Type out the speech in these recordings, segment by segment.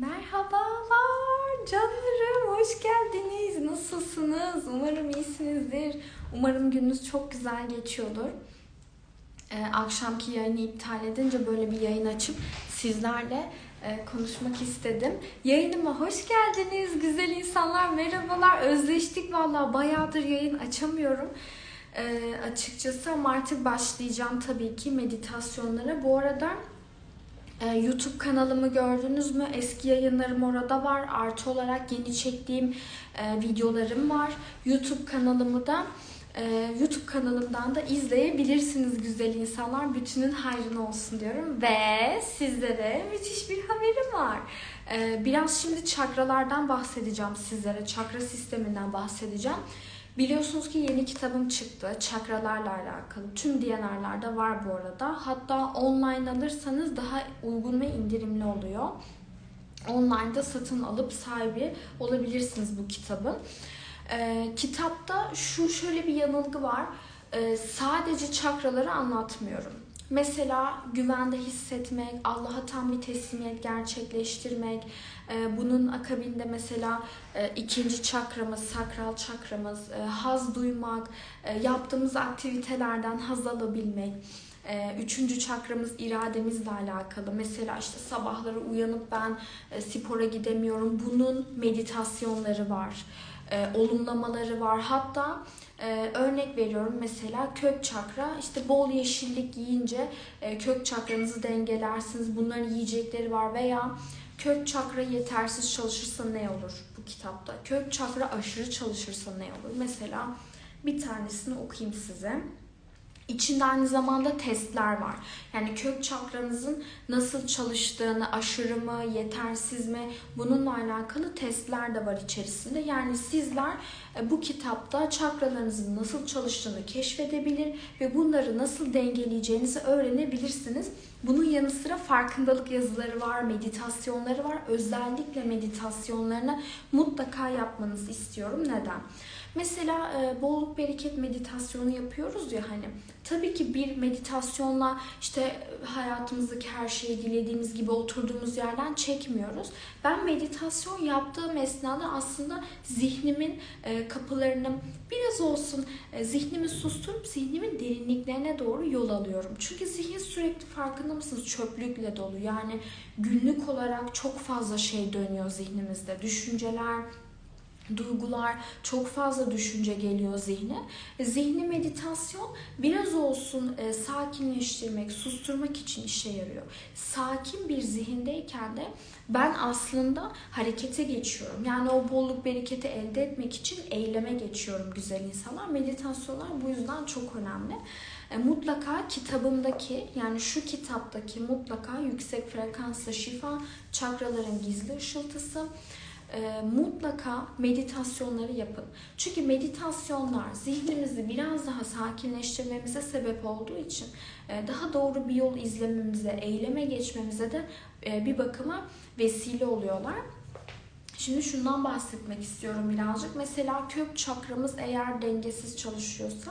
Merhabalar canlarım, hoş geldiniz. Nasılsınız? Umarım iyisinizdir. Umarım gününüz çok güzel geçiyordur. Ee, akşamki yayını iptal edince böyle bir yayın açıp sizlerle e, konuşmak istedim. Yayınıma hoş geldiniz güzel insanlar. Merhabalar. Özleştik vallahi bayağıdır yayın açamıyorum. Ee, açıkçası ama artık başlayacağım tabii ki meditasyonlara. Bu arada YouTube kanalımı gördünüz mü? Eski yayınlarım orada var. Artı olarak yeni çektiğim e, videolarım var. YouTube kanalımı da e, YouTube kanalımdan da izleyebilirsiniz güzel insanlar. Bütünün hayrına olsun diyorum. Ve sizlere müthiş bir haberim var. E, biraz şimdi çakralardan bahsedeceğim sizlere. Çakra sisteminden bahsedeceğim. Biliyorsunuz ki yeni kitabım çıktı. Çakralarla alakalı. Tüm DNR'larda var bu arada. Hatta online alırsanız daha uygun ve indirimli oluyor. Online'da satın alıp sahibi olabilirsiniz bu kitabın. Ee, kitapta şu şöyle bir yanılgı var. Ee, sadece çakraları anlatmıyorum. Mesela güvende hissetmek, Allah'a tam bir teslimiyet gerçekleştirmek, e, bunun akabinde mesela e, ikinci çakramız, sakral çakramız, e, haz duymak, yaptığımız aktivitelerden haz alabilmek, Üçüncü çakramız irademizle alakalı. Mesela işte sabahları uyanıp ben spora gidemiyorum. Bunun meditasyonları var. Olumlamaları var. Hatta ee, örnek veriyorum mesela kök çakra işte bol yeşillik yiyince e, kök çakranızı dengelersiniz. Bunların yiyecekleri var veya kök çakra yetersiz çalışırsa ne olur bu kitapta? Kök çakra aşırı çalışırsa ne olur? Mesela bir tanesini okuyayım size. İçinde aynı zamanda testler var. Yani kök çakranızın nasıl çalıştığını, aşırı mı, yetersiz mi bununla alakalı testler de var içerisinde. Yani sizler bu kitapta çakralarınızın nasıl çalıştığını keşfedebilir ve bunları nasıl dengeleyeceğinizi öğrenebilirsiniz. Bunun yanı sıra farkındalık yazıları var, meditasyonları var. Özellikle meditasyonlarını mutlaka yapmanızı istiyorum. Neden? Mesela e, bolluk bereket meditasyonu yapıyoruz ya hani. Tabii ki bir meditasyonla işte hayatımızdaki her şeyi dilediğimiz gibi oturduğumuz yerden çekmiyoruz. Ben meditasyon yaptığım esnada aslında zihnimin e, kapılarını biraz olsun e, zihnimi susturup zihnimin derinliklerine doğru yol alıyorum. Çünkü zihin sürekli farkında mısınız çöplükle dolu. Yani günlük olarak çok fazla şey dönüyor zihnimizde. Düşünceler, duygular, çok fazla düşünce geliyor zihne. E, zihni meditasyon biraz olsun e, sakinleştirmek, susturmak için işe yarıyor. Sakin bir zihindeyken de ben aslında harekete geçiyorum. Yani o bolluk bereketi elde etmek için eyleme geçiyorum güzel insanlar. Meditasyonlar bu yüzden çok önemli. E, mutlaka kitabımdaki yani şu kitaptaki mutlaka yüksek frekanslı şifa, çakraların gizli ışıltısı, e, mutlaka meditasyonları yapın. Çünkü meditasyonlar zihnimizi biraz daha sakinleştirmemize sebep olduğu için e, daha doğru bir yol izlememize, eyleme geçmemize de e, bir bakıma vesile oluyorlar. Şimdi şundan bahsetmek istiyorum birazcık. Mesela kök çakramız eğer dengesiz çalışıyorsa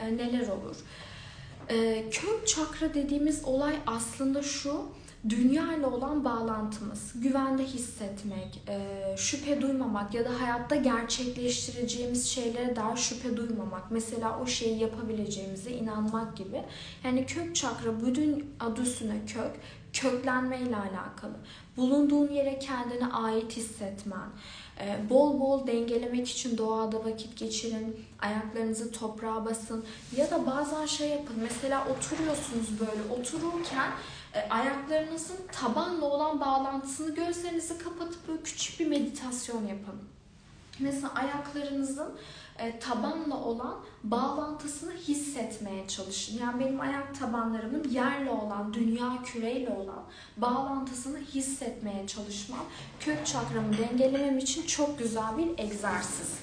e, neler olur? E, kök çakra dediğimiz olay aslında şu dünya ile olan bağlantımız, güvende hissetmek, e, şüphe duymamak ya da hayatta gerçekleştireceğimiz şeylere dair şüphe duymamak. Mesela o şeyi yapabileceğimize inanmak gibi. Yani kök çakra bütün adı üstüne kök, köklenme ile alakalı. Bulunduğun yere kendine ait hissetmen, e, bol bol dengelemek için doğada vakit geçirin, ayaklarınızı toprağa basın ya da bazen şey yapın. Mesela oturuyorsunuz böyle otururken ayaklarınızın tabanla olan bağlantısını gözlerinizi kapatıp böyle küçük bir meditasyon yapın. Mesela ayaklarınızın e, tabanla olan bağlantısını hissetmeye çalışın. Yani benim ayak tabanlarımın yerle olan, dünya küreyle olan bağlantısını hissetmeye çalışmam kök çakramı dengelemem için çok güzel bir egzersiz.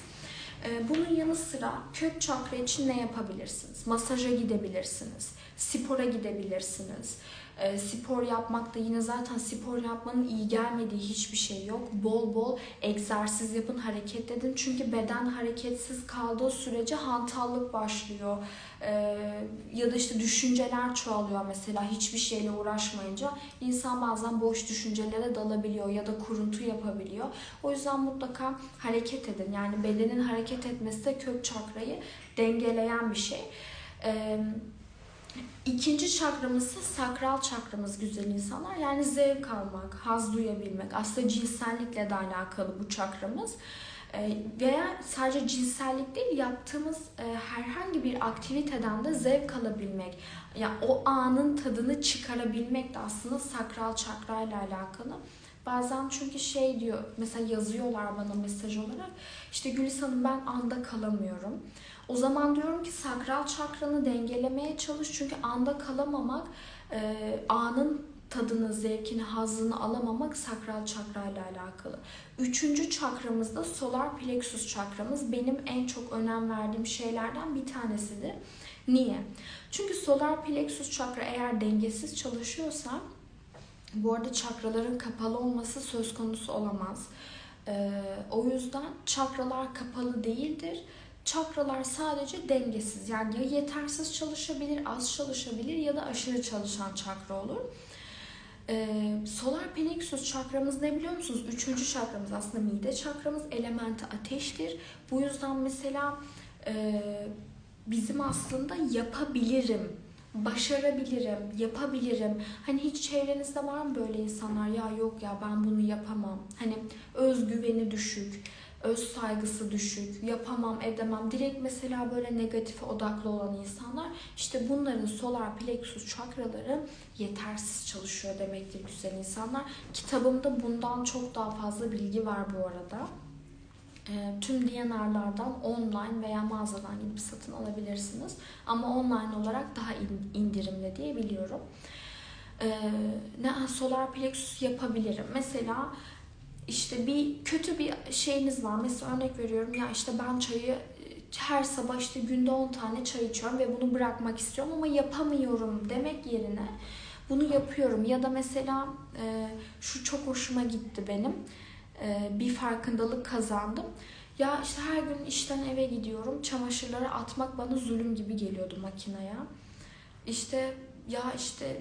E, bunun yanı sıra kök çakra için ne yapabilirsiniz? Masaja gidebilirsiniz, spora gidebilirsiniz E, spor yapmak da yine zaten spor yapmanın iyi gelmediği hiçbir şey yok. Bol bol egzersiz yapın, hareket edin. Çünkü beden hareketsiz kaldığı sürece hantallık başlıyor. E, ya da işte düşünceler çoğalıyor mesela hiçbir şeyle uğraşmayınca. insan bazen boş düşüncelere dalabiliyor ya da kuruntu yapabiliyor. O yüzden mutlaka hareket edin. Yani bedenin hareket etmesi de kök çakrayı dengeleyen bir şey. Ee, İkinci çakramız ise sakral çakramız güzel insanlar. Yani zevk almak, haz duyabilmek. Aslında cinsellikle de alakalı bu çakramız. Ee, veya sadece cinsellik değil yaptığımız e, herhangi bir aktiviteden de zevk alabilmek. Ya yani o anın tadını çıkarabilmek de aslında sakral çakrayla alakalı. Bazen çünkü şey diyor mesela yazıyorlar bana mesaj olarak işte Gülis Hanım ben anda kalamıyorum. O zaman diyorum ki sakral çakranı dengelemeye çalış çünkü anda kalamamak e, anın tadını, zevkini, hazını alamamak sakral çakrayla alakalı. Üçüncü çakramız da solar plexus çakramız. Benim en çok önem verdiğim şeylerden bir tanesidir. Niye? Çünkü solar plexus çakra eğer dengesiz çalışıyorsa bu arada çakraların kapalı olması söz konusu olamaz. Ee, o yüzden çakralar kapalı değildir. Çakralar sadece dengesiz. Yani ya yetersiz çalışabilir, az çalışabilir ya da aşırı çalışan çakra olur. Ee, solar plexus çakramız ne biliyor musunuz? Üçüncü çakramız aslında mide çakramız. Elementi ateştir. Bu yüzden mesela e, bizim aslında yapabilirim başarabilirim, yapabilirim. Hani hiç çevrenizde var mı böyle insanlar? Ya yok ya ben bunu yapamam. Hani özgüveni düşük, öz saygısı düşük, yapamam, edemem. Direkt mesela böyle negatife odaklı olan insanlar işte bunların solar plexus çakraları yetersiz çalışıyor demektir güzel insanlar. Kitabımda bundan çok daha fazla bilgi var bu arada. Ee, tüm DNR'lardan online veya mağazadan gidip satın alabilirsiniz. Ama online olarak daha indirimli diye biliyorum. Ee, ne solar plexus yapabilirim. Mesela işte bir kötü bir şeyiniz var. Mesela örnek veriyorum ya işte ben çayı her sabah işte günde 10 tane çay içiyorum ve bunu bırakmak istiyorum ama yapamıyorum demek yerine bunu yapıyorum. Ya da mesela e, şu çok hoşuma gitti benim e, bir farkındalık kazandım. Ya işte her gün işten eve gidiyorum. Çamaşırları atmak bana zulüm gibi geliyordu makineye. İşte ya işte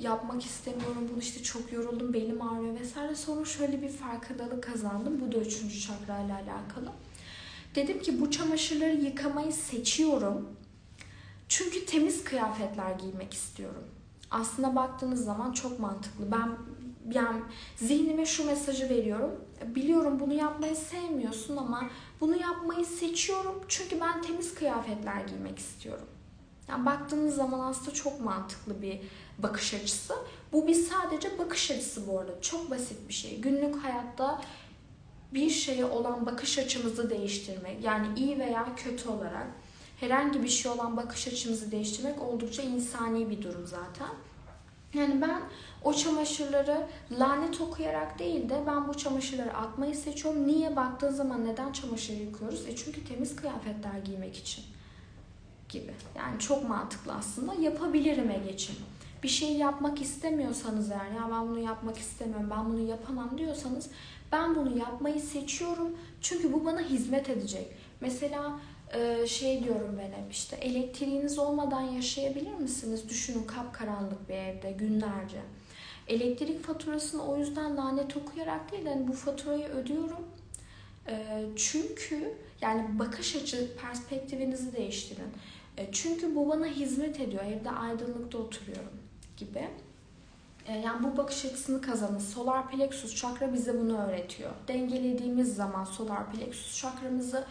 yapmak istemiyorum bunu işte çok yoruldum belim ağrıyor vesaire. Sonra şöyle bir farkındalık kazandım. Bu da üçüncü çakrayla alakalı. Dedim ki bu çamaşırları yıkamayı seçiyorum. Çünkü temiz kıyafetler giymek istiyorum. Aslında baktığınız zaman çok mantıklı. Ben yani zihnime şu mesajı veriyorum. Biliyorum bunu yapmayı sevmiyorsun ama bunu yapmayı seçiyorum çünkü ben temiz kıyafetler giymek istiyorum. Yani baktığınız zaman aslında çok mantıklı bir bakış açısı. Bu bir sadece bakış açısı bu arada. Çok basit bir şey. Günlük hayatta bir şeye olan bakış açımızı değiştirmek yani iyi veya kötü olarak herhangi bir şey olan bakış açımızı değiştirmek oldukça insani bir durum zaten. Yani ben o çamaşırları lanet okuyarak değil de ben bu çamaşırları atmayı seçiyorum. Niye baktığın zaman neden çamaşır yıkıyoruz? E çünkü temiz kıyafetler giymek için gibi. Yani çok mantıklı aslında. Yapabilirim'e geçin. Bir şey yapmak istemiyorsanız eğer ya ben bunu yapmak istemiyorum, ben bunu yapamam diyorsanız ben bunu yapmayı seçiyorum. Çünkü bu bana hizmet edecek. Mesela ee, şey diyorum ben hep işte elektriğiniz olmadan yaşayabilir misiniz? Düşünün kapkaranlık bir evde günlerce. Elektrik faturasını o yüzden lanet okuyarak değil yani bu faturayı ödüyorum. Ee, çünkü yani bakış açı perspektifinizi değiştirin. Ee, çünkü bu bana hizmet ediyor. Evde aydınlıkta oturuyorum gibi. Yani bu bakış açısını kazanın. Solar plexus çakra bize bunu öğretiyor. Dengelediğimiz zaman solar plexus çakramızı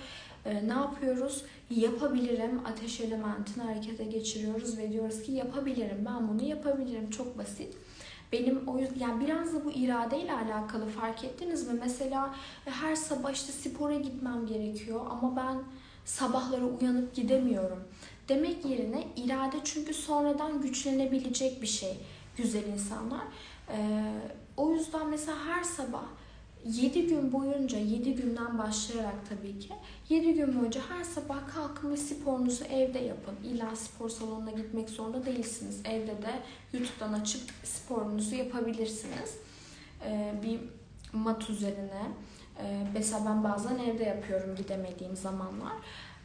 e, ne yapıyoruz? Yapabilirim. Ateş elementini harekete geçiriyoruz ve diyoruz ki yapabilirim. Ben bunu yapabilirim. Çok basit. Benim o yüzden yani biraz da bu iradeyle alakalı fark ettiniz mi? Mesela e, her sabah işte spora gitmem gerekiyor ama ben sabahları uyanıp gidemiyorum. Demek yerine irade çünkü sonradan güçlenebilecek bir şey güzel insanlar. Ee, o yüzden mesela her sabah 7 gün boyunca 7 günden başlayarak tabii ki 7 gün boyunca her sabah kalkın ve sporunuzu evde yapın. İlla spor salonuna gitmek zorunda değilsiniz. Evde de YouTube'dan açıp sporunuzu yapabilirsiniz. Ee, bir mat üzerine. Ee, mesela ben bazen evde yapıyorum gidemediğim zamanlar.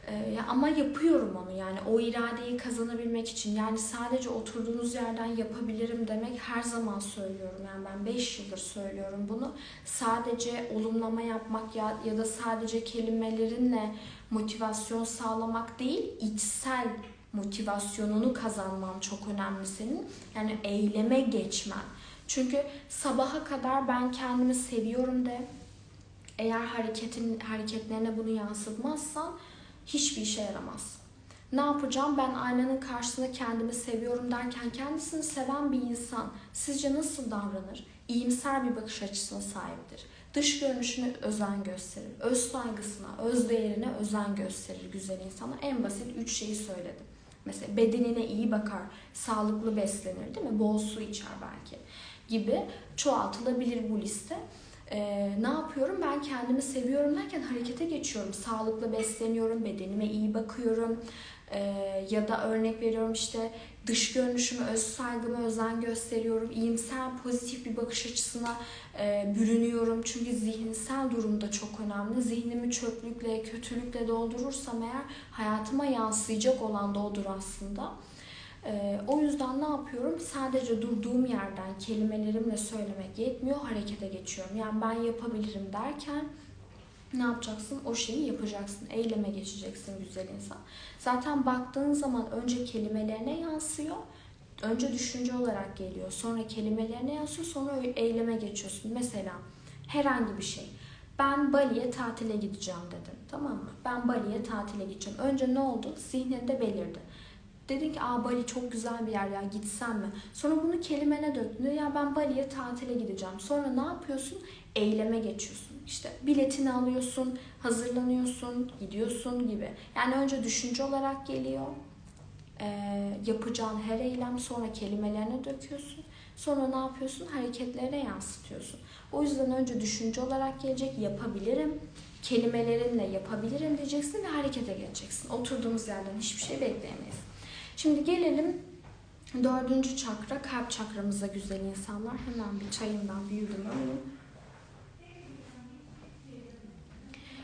Ee, ya ama yapıyorum onu yani o iradeyi kazanabilmek için. Yani sadece oturduğunuz yerden yapabilirim demek her zaman söylüyorum. Yani ben 5 yıldır söylüyorum bunu. Sadece olumlama yapmak ya, ya da sadece kelimelerinle motivasyon sağlamak değil içsel motivasyonunu kazanman çok önemli senin. Yani eyleme geçmen. Çünkü sabaha kadar ben kendimi seviyorum de eğer hareketin hareketlerine bunu yansıtmazsan hiçbir işe yaramaz. Ne yapacağım? Ben aynanın karşısında kendimi seviyorum derken kendisini seven bir insan sizce nasıl davranır? İyimser bir bakış açısına sahiptir. Dış görünüşüne özen gösterir. Öz saygısına, öz değerine özen gösterir güzel insana. En basit üç şeyi söyledim. Mesela bedenine iyi bakar, sağlıklı beslenir değil mi? Bol su içer belki gibi çoğaltılabilir bu liste. Ee, ne yapıyorum? Ben kendimi seviyorum derken harekete geçiyorum. Sağlıklı besleniyorum, bedenime iyi bakıyorum. Ee, ya da örnek veriyorum işte dış görünüşüme, öz saygıma özen gösteriyorum. İyimser, pozitif bir bakış açısına e, bürünüyorum. Çünkü zihinsel durum da çok önemli. Zihnimi çöplükle, kötülükle doldurursam eğer hayatıma yansıyacak olan da odur aslında. Ee, o yüzden ne yapıyorum? Sadece durduğum yerden kelimelerimle söylemek yetmiyor, harekete geçiyorum. Yani ben yapabilirim derken ne yapacaksın? O şeyi yapacaksın. Eyleme geçeceksin güzel insan. Zaten baktığın zaman önce kelimelerine yansıyor. Önce düşünce olarak geliyor. Sonra kelimelerine yansıyor. Sonra eyleme geçiyorsun. Mesela herhangi bir şey. Ben Bali'ye tatile gideceğim dedim. Tamam mı? Ben Bali'ye tatile gideceğim. Önce ne oldu? Zihninde belirdi. Dedin ki Aa, Bali çok güzel bir yer ya gitsem mi? Sonra bunu kelimene döktün. Ya ben Bali'ye tatile gideceğim. Sonra ne yapıyorsun? Eyleme geçiyorsun. İşte biletini alıyorsun, hazırlanıyorsun, gidiyorsun gibi. Yani önce düşünce olarak geliyor. Ee, yapacağın her eylem sonra kelimelerine döküyorsun. Sonra ne yapıyorsun? Hareketlerine yansıtıyorsun. O yüzden önce düşünce olarak gelecek yapabilirim. Kelimelerinle yapabilirim diyeceksin ve harekete geçeceksin. Oturduğumuz yerden hiçbir şey bekleyemeyiz. Şimdi gelelim dördüncü çakra, kalp çakramıza güzel insanlar. Hemen bir çayımdan bir yudum alayım.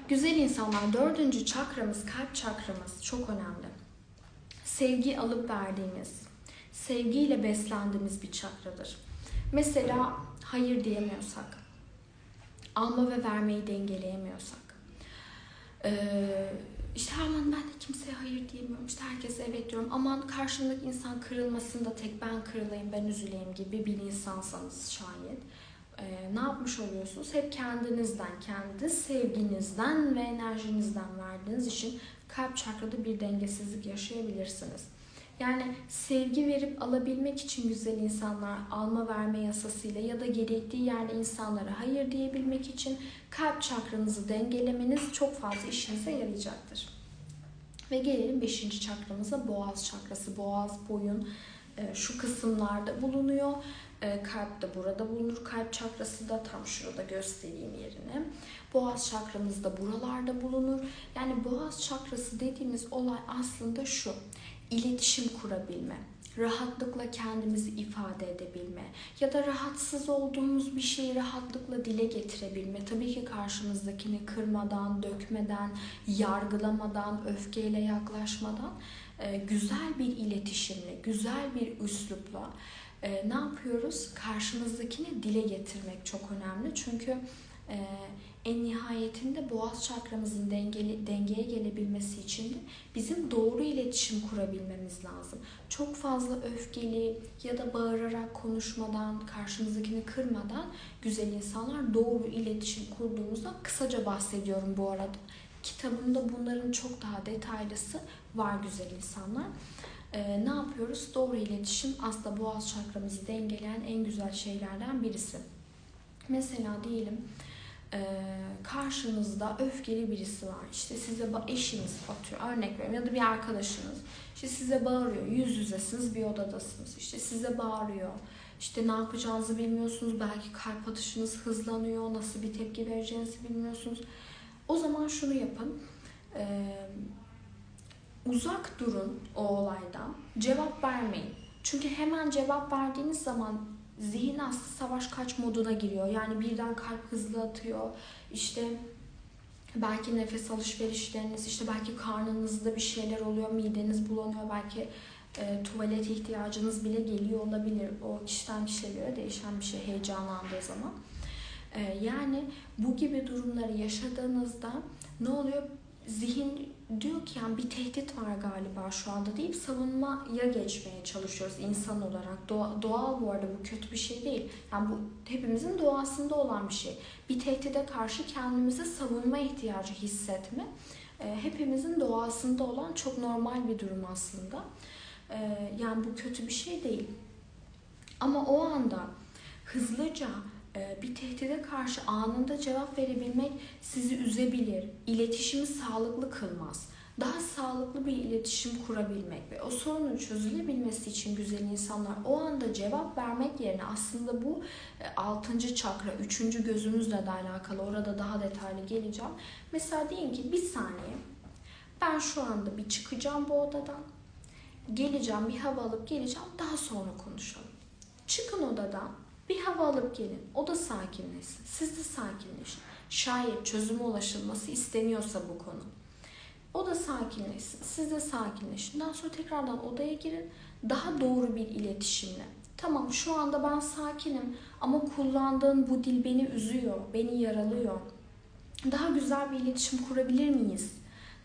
Güzel insanlar, dördüncü çakramız, kalp çakramız çok önemli. Sevgi alıp verdiğimiz, sevgiyle beslendiğimiz bir çakradır. Mesela hayır diyemiyorsak, alma ve vermeyi dengeleyemiyorsak, işte aman ben de kimseye hayır diyemiyorum. İşte herkese evet diyorum. Aman karşımdaki insan kırılmasın da tek ben kırılayım, ben üzüleyim gibi bir insansanız şayet. Ee, ne yapmış oluyorsunuz? Hep kendinizden, kendi sevginizden ve enerjinizden verdiğiniz için kalp çakrada bir dengesizlik yaşayabilirsiniz. Yani sevgi verip alabilmek için güzel insanlar alma verme yasasıyla ya da gerektiği yerde insanlara hayır diyebilmek için kalp çakranızı dengelemeniz çok fazla işinize yarayacaktır. Ve gelelim 5. çakramıza boğaz çakrası. Boğaz, boyun e, şu kısımlarda bulunuyor. E, kalp de burada bulunur. Kalp çakrası da tam şurada göstereyim yerini. Boğaz çakramız da buralarda bulunur. Yani boğaz çakrası dediğimiz olay aslında şu iletişim kurabilme, rahatlıkla kendimizi ifade edebilme ya da rahatsız olduğumuz bir şeyi rahatlıkla dile getirebilme. Tabii ki karşımızdakini kırmadan, dökmeden, yargılamadan, öfkeyle yaklaşmadan e, güzel bir iletişimle, güzel bir üslupla e, ne yapıyoruz? Karşımızdakini dile getirmek çok önemli. Çünkü e, en nihayetinde boğaz çakramızın dengeli, dengeye gelebilmesi için de bizim doğru iletişim kurabilmemiz lazım. Çok fazla öfkeli ya da bağırarak konuşmadan, karşımızdakini kırmadan güzel insanlar doğru iletişim kurduğumuzda kısaca bahsediyorum bu arada. Kitabımda bunların çok daha detaylısı var güzel insanlar. Ee, ne yapıyoruz? Doğru iletişim aslında boğaz çakramızı dengeleyen en güzel şeylerden birisi. Mesela diyelim e, karşınızda öfkeli birisi var. İşte size eşiniz atıyor örnek veriyorum ya da bir arkadaşınız. İşte size bağırıyor. Yüz yüzesiniz bir odadasınız. İşte size bağırıyor. işte ne yapacağınızı bilmiyorsunuz. Belki kalp atışınız hızlanıyor. Nasıl bir tepki vereceğinizi bilmiyorsunuz. O zaman şunu yapın. Ee, uzak durun o olaydan. Cevap vermeyin. Çünkü hemen cevap verdiğiniz zaman zihin aslında savaş kaç moduna giriyor. Yani birden kalp hızlı atıyor. İşte belki nefes alışverişleriniz, işte belki karnınızda bir şeyler oluyor, mideniz bulanıyor, belki e, tuvalet ihtiyacınız bile geliyor olabilir. O kişiden kişiye göre değişen bir şey heyecanlandığı zaman. E, yani bu gibi durumları yaşadığınızda ne oluyor? Zihin diyor ki yani bir tehdit var galiba şu anda deyip savunmaya geçmeye çalışıyoruz insan olarak. Doğa, doğal bu arada bu kötü bir şey değil. Yani bu hepimizin doğasında olan bir şey. Bir tehdide karşı kendimizi savunma ihtiyacı hissetme e, hepimizin doğasında olan çok normal bir durum aslında. E, yani bu kötü bir şey değil. Ama o anda hızlıca bir tehdide karşı anında cevap verebilmek sizi üzebilir. İletişimi sağlıklı kılmaz. Daha sağlıklı bir iletişim kurabilmek ve o sorunun çözülebilmesi için güzel insanlar o anda cevap vermek yerine aslında bu e, altıncı çakra, üçüncü gözümüzle de alakalı. Orada daha detaylı geleceğim. Mesela diyelim ki bir saniye ben şu anda bir çıkacağım bu odadan. Geleceğim, bir hava alıp geleceğim. Daha sonra konuşalım. Çıkın odadan bir hava alıp gelin. O da sakinleşsin. Siz de sakinleşin. Şayet çözüme ulaşılması isteniyorsa bu konu. O da sakinleşsin. Siz de sakinleşin. Daha sonra tekrardan odaya girin. Daha doğru bir iletişimle. Tamam şu anda ben sakinim ama kullandığın bu dil beni üzüyor, beni yaralıyor. Daha güzel bir iletişim kurabilir miyiz?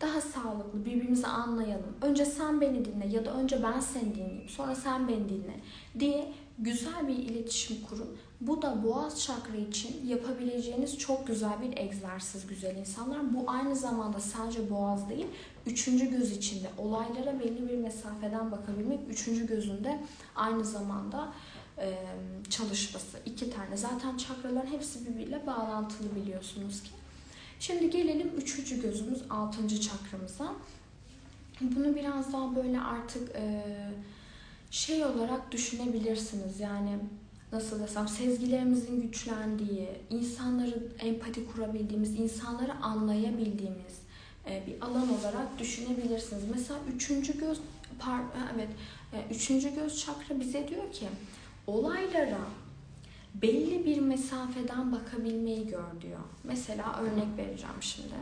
Daha sağlıklı, birbirimizi anlayalım. Önce sen beni dinle ya da önce ben seni dinleyeyim, sonra sen beni dinle diye güzel bir iletişim kurun. Bu da boğaz çakra için yapabileceğiniz çok güzel bir egzersiz güzel insanlar. Bu aynı zamanda sadece boğaz değil, üçüncü göz içinde olaylara belli bir mesafeden bakabilmek, üçüncü gözünde aynı zamanda e, çalışması. iki tane. Zaten çakraların hepsi birbiriyle bağlantılı biliyorsunuz ki. Şimdi gelelim üçüncü gözümüz, altıncı çakramıza. Bunu biraz daha böyle artık e, şey olarak düşünebilirsiniz. Yani nasıl desem sezgilerimizin güçlendiği, insanları empati kurabildiğimiz, insanları anlayabildiğimiz e, bir alan olarak düşünebilirsiniz. Mesela üçüncü göz, evet, e, üçüncü göz çakra bize diyor ki olaylara belli bir mesafeden bakabilmeyi gör diyor. Mesela örnek vereceğim şimdi.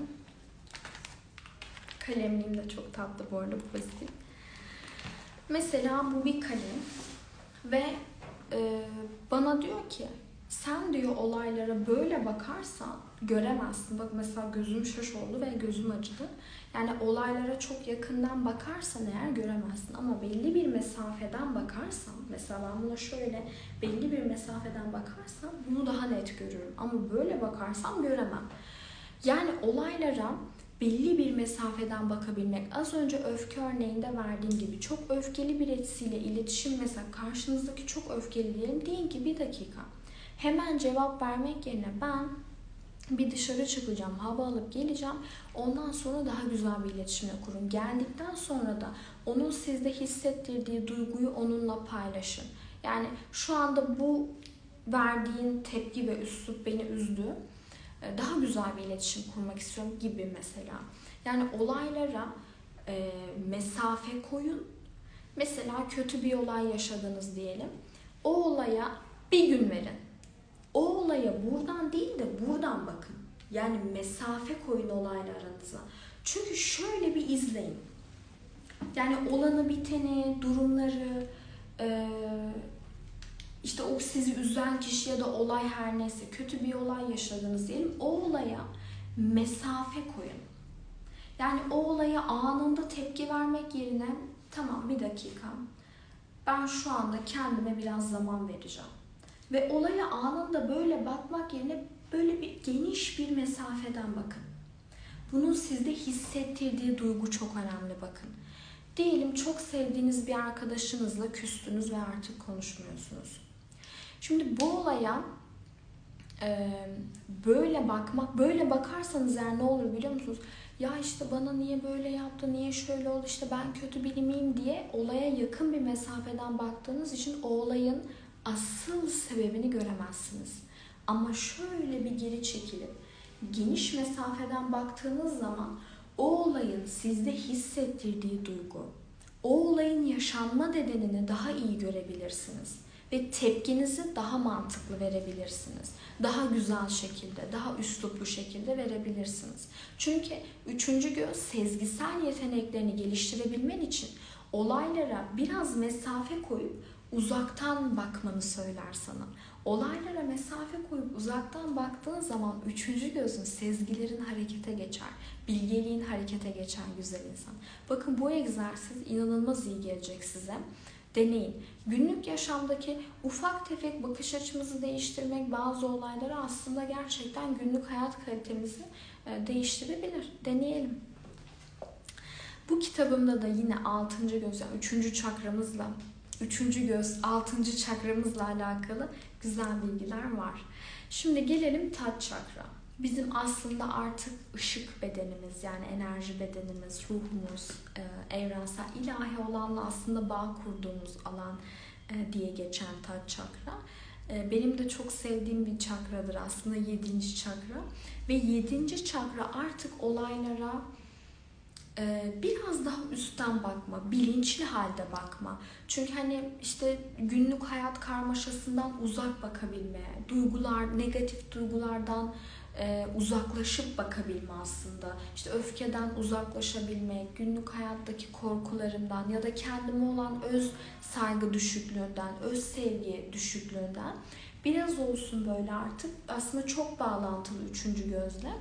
Kalemliğim de çok tatlı bu arada pozitif. Mesela bu bir kalem ve e, bana diyor ki sen diyor olaylara böyle bakarsan göremezsin. Bak mesela gözüm şaş oldu ve gözüm acıdı. Yani olaylara çok yakından bakarsan eğer göremezsin. Ama belli bir mesafeden bakarsan, mesela ben buna şöyle belli bir mesafeden bakarsam bunu daha net görürüm. Ama böyle bakarsam göremem. Yani olaylara belli bir mesafeden bakabilmek. Az önce öfke örneğinde verdiğim gibi çok öfkeli birisiyle iletişim mesela karşınızdaki çok öfkeli diyelim. Deyin ki bir dakika. Hemen cevap vermek yerine ben bir dışarı çıkacağım, hava alıp geleceğim. Ondan sonra daha güzel bir iletişimle kurun. Geldikten sonra da onun sizde hissettirdiği duyguyu onunla paylaşın. Yani şu anda bu verdiğin tepki ve üslup beni üzdü. Ee, daha güzel bir iletişim kurmak istiyorum gibi mesela. Yani olaylara e, mesafe koyun. Mesela kötü bir olay yaşadınız diyelim. O olaya bir gün verin. O olaya buradan değil de buradan bakın. Yani mesafe koyun olayla aranıza. Çünkü şöyle bir izleyin. Yani olanı biteni, durumları, e, işte o sizi üzen kişi ya da olay her neyse kötü bir olay yaşadınız diyelim. O olaya mesafe koyun. Yani o olaya anında tepki vermek yerine tamam bir dakika ben şu anda kendime biraz zaman vereceğim. Ve olaya anında böyle bakmak yerine böyle bir geniş bir mesafeden bakın. Bunun sizde hissettirdiği duygu çok önemli bakın. Diyelim çok sevdiğiniz bir arkadaşınızla küstünüz ve artık konuşmuyorsunuz. Şimdi bu olaya e, böyle bakmak, böyle bakarsanız eğer ne olur biliyor musunuz? Ya işte bana niye böyle yaptı, niye şöyle oldu, işte ben kötü biri miyim diye olaya yakın bir mesafeden baktığınız için o olayın asıl sebebini göremezsiniz. Ama şöyle bir geri çekilip geniş mesafeden baktığınız zaman o olayın sizde hissettirdiği duygu, o olayın yaşanma nedenini daha iyi görebilirsiniz ve tepkinizi daha mantıklı verebilirsiniz. Daha güzel şekilde, daha üsluplu şekilde verebilirsiniz. Çünkü üçüncü göz sezgisel yeteneklerini geliştirebilmen için olaylara biraz mesafe koyup uzaktan bakmanı söyler sana. Olaylara mesafe koyup uzaktan baktığın zaman üçüncü gözün sezgilerin harekete geçer. Bilgeliğin harekete geçer güzel insan. Bakın bu egzersiz inanılmaz iyi gelecek size. Deneyin. Günlük yaşamdaki ufak tefek bakış açımızı değiştirmek bazı olayları aslında gerçekten günlük hayat kalitemizi e, değiştirebilir. Deneyelim. Bu kitabımda da yine 6. göz, yani 3. çakramızla, 3. göz, 6. çakramızla alakalı güzel bilgiler var. Şimdi gelelim tat çakra. Bizim aslında artık ışık bedenimiz yani enerji bedenimiz, ruhumuz, e, evrensel, ilahi olanla aslında bağ kurduğumuz alan e, diye geçen tat çakra. E, benim de çok sevdiğim bir çakradır aslında yedinci çakra. Ve yedinci çakra artık olaylara ee, biraz daha üstten bakma, bilinçli halde bakma. Çünkü hani işte günlük hayat karmaşasından uzak bakabilme, duygular, negatif duygulardan e, uzaklaşıp bakabilme aslında. İşte öfkeden uzaklaşabilmek, günlük hayattaki korkularımdan ya da kendime olan öz saygı düşüklüğünden, öz sevgi düşüklüğünden biraz olsun böyle artık aslında çok bağlantılı üçüncü gözle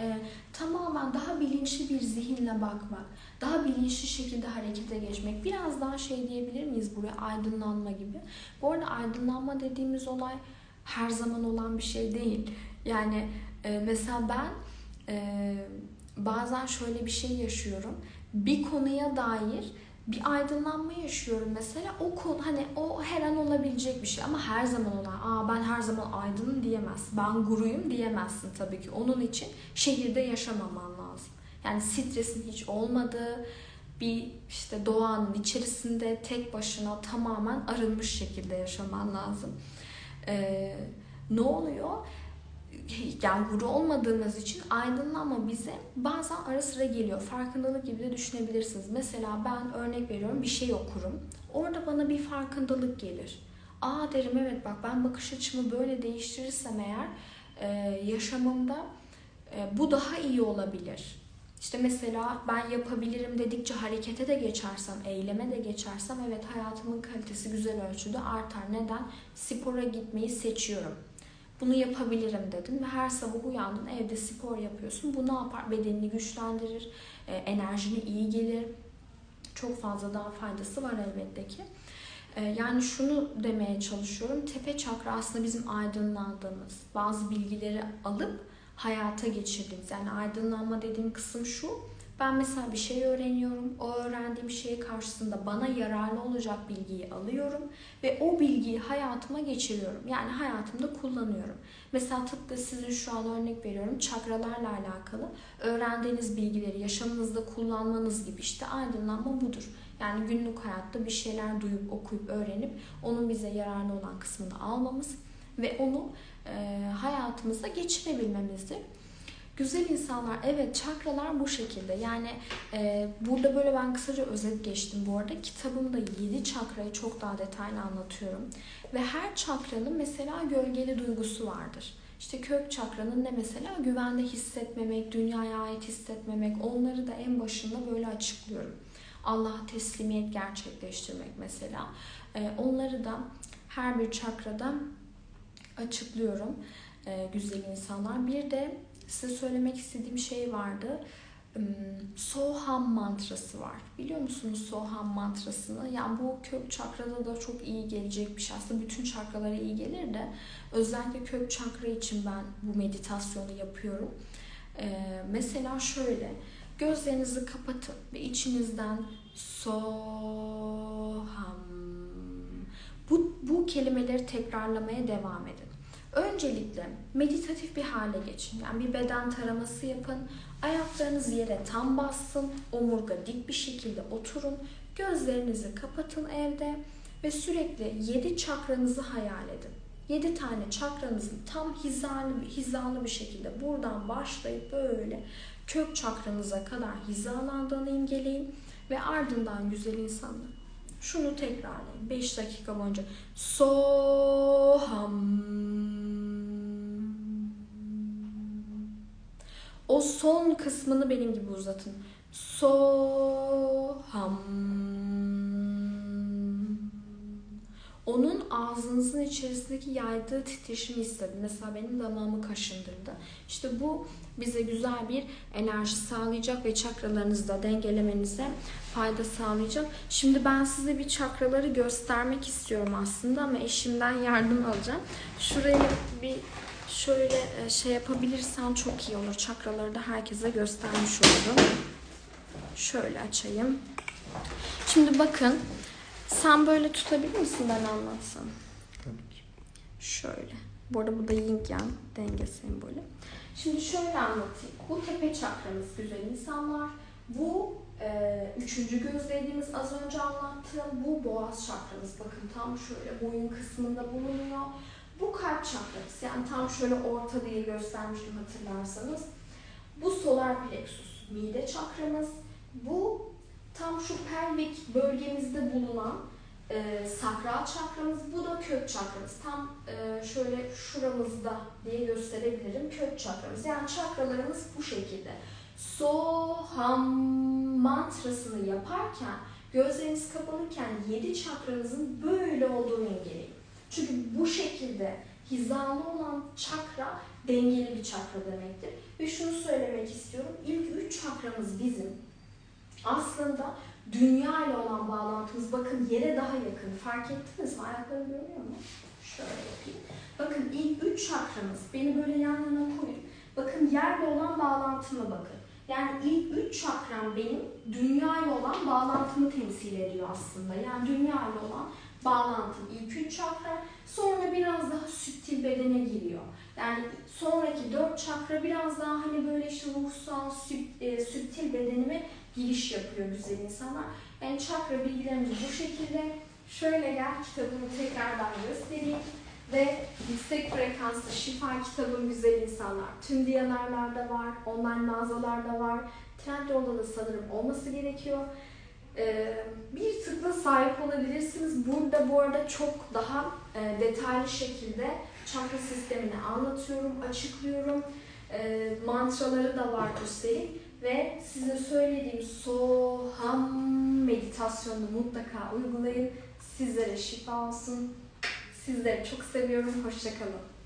e, tamamen daha bilinçli bir zihinle bakmak, daha bilinçli şekilde harekete geçmek. Biraz daha şey diyebilir miyiz buraya aydınlanma gibi. Bu arada aydınlanma dediğimiz olay her zaman olan bir şey değil. Yani e, mesela ben e, bazen şöyle bir şey yaşıyorum. Bir konuya dair bir aydınlanma yaşıyorum mesela. O konu hani o her an olabilecek bir şey ama her zaman olan aa ben her zaman aydınım diyemezsin. Ben guruyum diyemezsin tabii ki. Onun için şehirde yaşamaman lazım. Yani stresin hiç olmadığı bir işte doğanın içerisinde tek başına tamamen arınmış şekilde yaşaman lazım. Ee, ne oluyor? yani guru olmadığımız için aydınlanma bize bazen ara sıra geliyor. Farkındalık gibi de düşünebilirsiniz. Mesela ben örnek veriyorum bir şey okurum. Orada bana bir farkındalık gelir. Aa derim evet bak ben bakış açımı böyle değiştirirsem eğer e, yaşamımda e, bu daha iyi olabilir. İşte mesela ben yapabilirim dedikçe harekete de geçersem, eyleme de geçersem evet hayatımın kalitesi güzel ölçüde artar. Neden? Spora gitmeyi seçiyorum bunu yapabilirim dedim ve her sabah uyandın evde spor yapıyorsun. Bu ne yapar? Bedenini güçlendirir, e, enerjine iyi gelir. Çok fazla daha faydası var elbette ki. E, yani şunu demeye çalışıyorum. Tepe çakra aslında bizim aydınlandığımız, bazı bilgileri alıp hayata geçirdiğimiz. Yani aydınlanma dediğim kısım şu ben mesela bir şey öğreniyorum. O öğrendiğim şey karşısında bana yararlı olacak bilgiyi alıyorum ve o bilgiyi hayatıma geçiriyorum. Yani hayatımda kullanıyorum. Mesela tıpkı sizin şu an örnek veriyorum çakralarla alakalı öğrendiğiniz bilgileri yaşamınızda kullanmanız gibi işte aydınlanma budur. Yani günlük hayatta bir şeyler duyup okuyup öğrenip onun bize yararlı olan kısmını almamız ve onu e, hayatımızda geçirebilmemizdir. Güzel insanlar, evet çakralar bu şekilde. Yani e, burada böyle ben kısaca özet geçtim bu arada. Kitabımda 7 çakrayı çok daha detaylı anlatıyorum. Ve her çakranın mesela gölgeli duygusu vardır. İşte kök çakranın ne mesela? Güvende hissetmemek, dünyaya ait hissetmemek. Onları da en başında böyle açıklıyorum. Allah'a teslimiyet gerçekleştirmek mesela. E, onları da her bir çakrada açıklıyorum. E, güzel insanlar. Bir de size söylemek istediğim şey vardı. Soham mantrası var. Biliyor musunuz Soham mantrasını? Yani bu kök çakrada da çok iyi gelecek bir şey. Aslında bütün çakralara iyi gelir de özellikle kök çakra için ben bu meditasyonu yapıyorum. Ee, mesela şöyle gözlerinizi kapatın ve içinizden soham bu, bu kelimeleri tekrarlamaya devam edin. Öncelikle meditatif bir hale geçin. Yani bir beden taraması yapın. Ayaklarınız yere tam bassın. Omurga dik bir şekilde oturun. Gözlerinizi kapatın evde ve sürekli 7 çakranızı hayal edin. 7 tane çakranızın tam hizalı, hizalı bir şekilde buradan başlayıp böyle kök çakranıza kadar hizalandığını imgeleyin ve ardından güzel insanlar şunu tekrarlayın 5 dakika boyunca. Soham o son kısmını benim gibi uzatın. Soham onun ağzınızın içerisindeki yaydığı titreşimi hissedin. Mesela benim damağımı kaşındırdı. İşte bu bize güzel bir enerji sağlayacak ve çakralarınızı da dengelemenize fayda sağlayacak. Şimdi ben size bir çakraları göstermek istiyorum aslında ama eşimden yardım alacağım. Şurayı bir şöyle e, şey yapabilirsem çok iyi olur. Çakraları da herkese göstermiş olurum. Şöyle açayım. Şimdi bakın sen böyle tutabilir misin ben anlatsam? Tabii ki. Şöyle. Bu arada bu da yin yang denge sembolü. Şimdi şöyle anlatayım. Bu tepe çakramız güzel insanlar. Bu e, üçüncü göz dediğimiz az önce anlattığım bu boğaz çakramız. Bakın tam şöyle boyun kısmında bulunuyor. Bu kalp çakramız. Yani tam şöyle orta diye göstermiştim hatırlarsanız. Bu solar plexus mide çakramız. Bu tam şu pelvik bölgemizde bulunan e, sakral çakramız. Bu da kök çakramız. Tam e, şöyle şuramızda diye gösterebilirim. Kök çakramız. Yani çakralarımız bu şekilde. Soham mantrasını yaparken gözleriniz kapalıyken yedi çakranızın böyle olduğunu imgeleyin. Çünkü bu şekilde hizalı olan çakra dengeli bir çakra demektir. Ve şunu söylemek istiyorum. İlk üç çakramız bizim aslında dünya ile olan bağlantımız bakın yere daha yakın. Fark ettiniz mi? Ayaklarım görünüyor mu? Şöyle yapayım. Bakın ilk üç çakramız. Beni böyle yan yana koyun. Bakın yerle olan bağlantıma bakın. Yani ilk üç çakram benim dünya ile olan bağlantımı temsil ediyor aslında. Yani dünya ile olan bağlantım ilk üç çakra. Biraz daha süptil bedene giriyor. Yani sonraki dört çakra biraz daha hani böyle işte ruhsal, süp, e, süptil bedenime giriş yapıyor güzel insanlar. Yani çakra bilgilerimiz bu şekilde. Şöyle gel kitabımı tekrardan göstereyim. Ve yüksek frekanslı şifa kitabım güzel insanlar. Tüm diyanarlarda var, online mağazalarda var. Trendyol'da da sanırım olması gerekiyor. Ee, bir tıkla sahip olabilirsiniz. Burada bu arada çok daha e, detaylı şekilde çakra sistemini anlatıyorum, açıklıyorum. E, mantraları da var üstelik ve sizin söylediğim soham meditasyonunu mutlaka uygulayın. Sizlere şifa olsun. Sizleri çok seviyorum. Hoşçakalın.